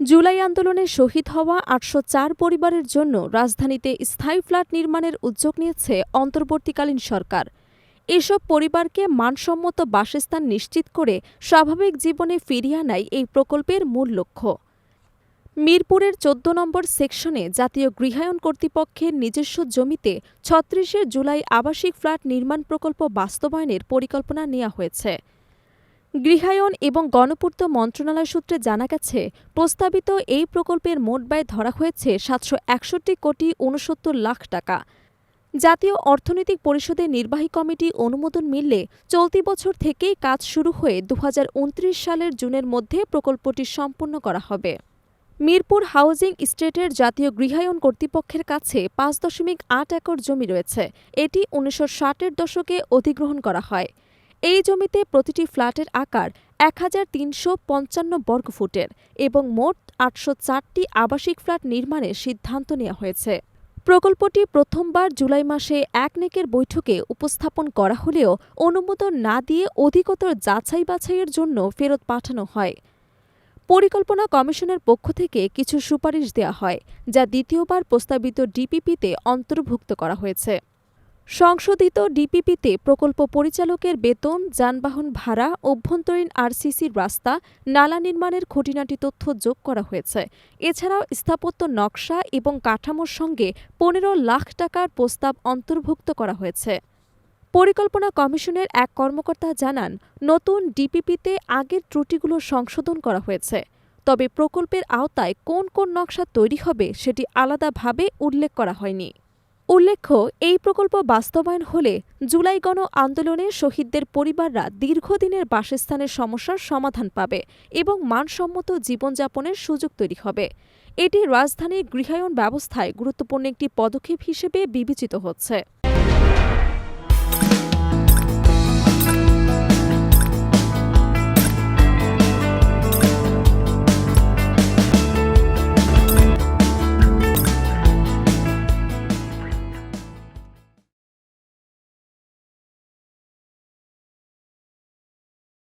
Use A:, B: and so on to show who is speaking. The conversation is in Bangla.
A: জুলাই আন্দোলনে শহীদ হওয়া আটশো চার পরিবারের জন্য রাজধানীতে স্থায়ী ফ্ল্যাট নির্মাণের উদ্যোগ নিয়েছে অন্তর্বর্তীকালীন সরকার। এসব পরিবারকে মানসম্মত বাসস্থান নিশ্চিত করে স্বাভাবিক জীবনে ফিরিয়ে আনাই এই প্রকল্পের মূল লক্ষ্য। মিরপুরের চোদ্দ নম্বর সেকশনে জাতীয় গৃহায়ন কর্তৃপক্ষের নিজস্ব জমিতে ছত্রিশে জুলাই আবাসিক ফ্ল্যাট নির্মাণ প্রকল্প বাস্তবায়নের পরিকল্পনা নেওয়া হয়েছে। গৃহায়ন এবং গণপূর্ত মন্ত্রণালয় সূত্রে জানা গেছে, প্রস্তাবিত এই প্রকল্পের মোট ব্যয় ধরা হয়েছে সাতশো একষট্টি কোটি উনসত্তর লাখ টাকা। জাতীয় অর্থনৈতিক পরিষদের নির্বাহী কমিটি অনুমোদন মিললে চলতি বছর থেকেই কাজ শুরু হয়ে দুহাজার উনত্রিশ সালের জুনের মধ্যে প্রকল্পটি সম্পূর্ণ করা হবে। মিরপুর হাউজিং স্টেটের জাতীয় গৃহায়ন কর্তৃপক্ষের কাছে পাঁচ দশমিক আট একর জমি রয়েছে। এটি উনিশশো ষাটের দশকে অধিগ্রহণ করা হয়। এই জমিতে প্রতিটি ফ্ল্যাটের আকার এক হাজার তিনশো পঞ্চান্ন বর্গফুটের এবং মোট আটশো চারটি আবাসিক ফ্ল্যাট নির্মাণের সিদ্ধান্ত নেওয়া হয়েছে। প্রকল্পটি প্রথমবার জুলাই মাসে একনেকের বৈঠকে উপস্থাপন করা হলেও অনুমোদন না দিয়ে অধিকতর যাচাই বাছাইয়ের জন্য ফেরত পাঠানো হয়। পরিকল্পনা কমিশনের পক্ষ থেকে কিছু সুপারিশ দেওয়া হয়, যা দ্বিতীয়বার প্রস্তাবিত ডিপিপিতে অন্তর্ভুক্ত করা হয়েছে। সংশোধিত ডিপিপিতে প্রকল্প পরিচালকের বেতন, যানবাহন ভাড়া, অভ্যন্তরীণ আরসিসির রাস্তা, নালা নির্মাণের খুঁটিনাটি তথ্য যোগ করা হয়েছে। এছাড়াও স্থাপত্য নকশা এবং কাঠামোর সঙ্গে পনেরো লাখ টাকার প্রস্তাব অন্তর্ভুক্ত করা হয়েছে। পরিকল্পনা কমিশনের এক কর্মকর্তা জানান, নতুন ডিপিপিতে আগের ত্রুটিগুলো সংশোধন করা হয়েছে। তবে প্রকল্পের আওতায় কোন কোন নকশা তৈরি হবে সেটি আলাদাভাবে উল্লেখ করা হয়নি। উল্লেখ্য, এই প্রকল্প বাস্তবায়ন হলে জুলাই গণ আন্দোলনে শহীদদের পরিবাররা দীর্ঘদিনের বাসস্থানের সমস্যার সমাধান পাবে এবং মানসম্মত জীবনযাপনের সুযোগ তৈরি হবে। এটি রাজধানীর গৃহায়ন ব্যবস্থায় গুরুত্বপূর্ণ একটি পদক্ষেপ হিসেবে বিবেচিত হচ্ছে।